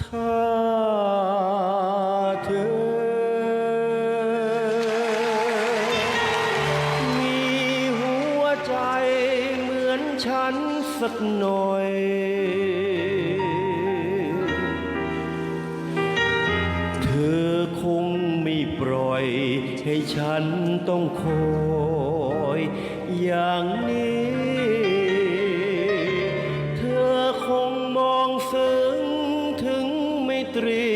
ถ้าเธอ มีหัวใจเหมือนฉันสักหน่อย เธอคงไม่ปล่อย ให้ฉันต้องคอยอย่างนี้ ตรี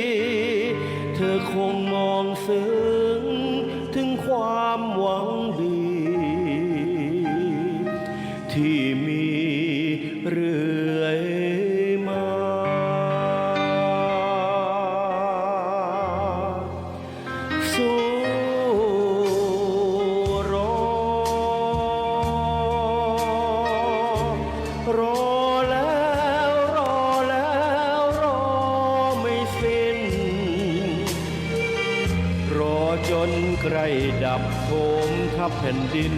เธอคงมองซึ้งถึงความหวังดีที่ จนใกล้ดับโทมทับแผ่นดิน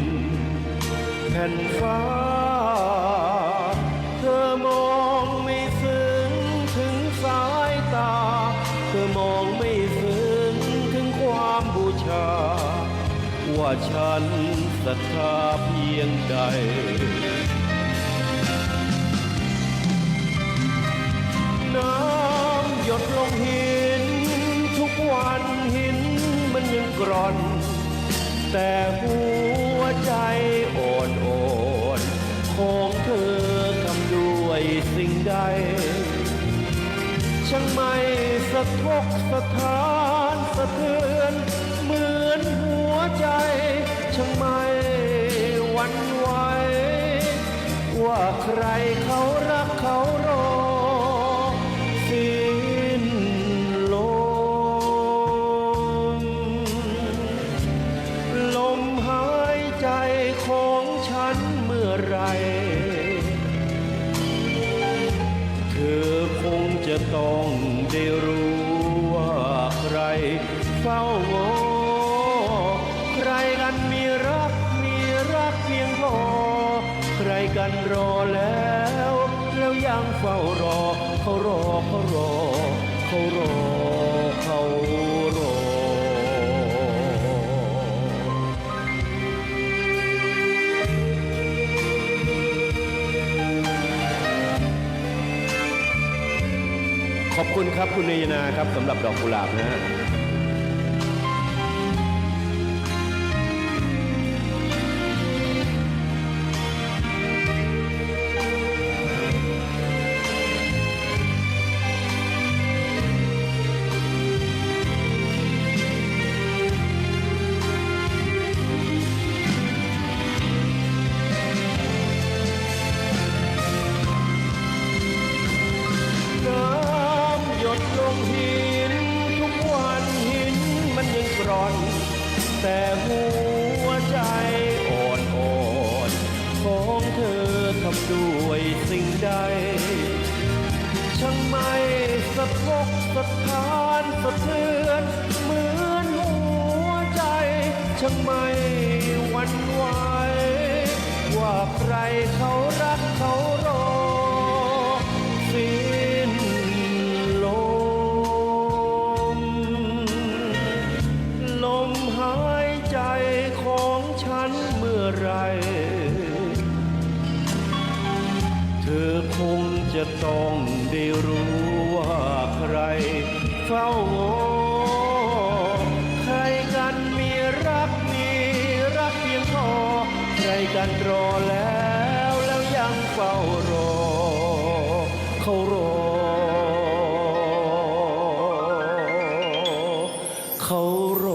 แผ่นฟ้า เธอมองไม่ซึ้งถึงสายตา เธอมองไม่ซึ้งถึงความบูชา ว่าฉันศรัทธาเพียงใดน้ำ แต่หัวใจอ่อนโอนของเธอทำด้วยสิ่งใด ช่างไม่สะทกสะท้านสะเทือน ของฉันเมื่อไร เธอคงจะต้องได้รู้ว่าใครเฝ้างอใครกันมีรักมีรักเพียงพอ ใครกันรอแล้ว แล้วยังเฝ้ารอ เขารอเขารอ เขารอเขา ขอบคุณครับคุณเนยนาครับสำหรับดอกกุหลาบนะฮะ อนแต่หัวใจอ่อนอ่อนของเธอทำด้วยสิ่งใด ช่างไม่สะทกสะท้านสะเทือน เหมือนหัวใจ ช่างไม่ อคงจะต้องได้รู้ว่าใครเฝ้างอใครกันมีรักมีรักเพียงพอใครกันรอแล้วแล้วยังเฝ้ารอ เขารอ เขาร